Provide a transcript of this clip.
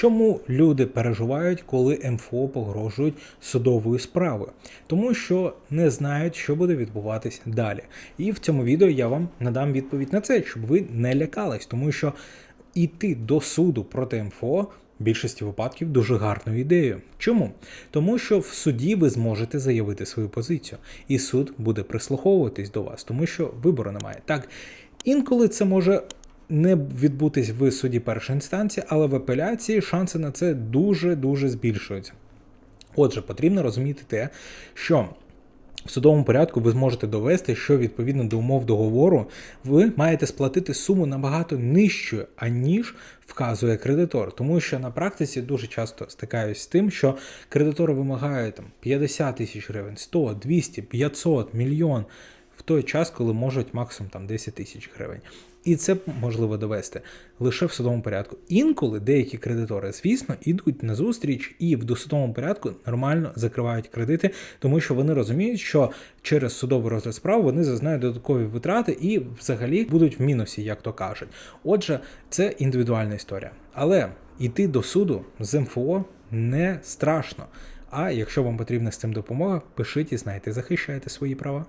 Чому люди переживають, коли МФО погрожують судовою справою? Тому що не знають, що буде відбуватись далі. І в цьому відео я вам надам відповідь на це, щоб ви не лякались, тому що іти до суду проти МФО. В більшості випадків дуже гарною ідеєю. Чому? Тому що в суді ви зможете заявити свою позицію, і суд буде прислуховуватись до вас, тому що вибору немає. Так, інколи це може не відбутись в суді першої інстанції, але в апеляції шанси на це дуже-дуже збільшуються. Отже, потрібно розуміти те, що в судовому порядку ви зможете довести, що відповідно до умов договору ви маєте сплатити суму набагато нижчою, аніж вказує кредитор. Тому що на практиці дуже часто стикаюсь з тим, що кредитори вимагають там 50 тисяч гривень, 100, 200, 500, мільйон в той час, коли можуть максимум там 10 тисяч гривень. І це можливо довести лише в судовому порядку. Інколи деякі кредитори, звісно, ідуть на зустріч і в досудовому порядку нормально закривають кредити, тому що вони розуміють, що через судовий розгляд справ вони зазнають додаткові витрати і взагалі будуть в мінусі, як то кажуть. Отже, це індивідуальна історія. Але йти до суду з МФО не страшно. А якщо вам потрібна з цим допомога, пишіть і знайте, захищайте свої права.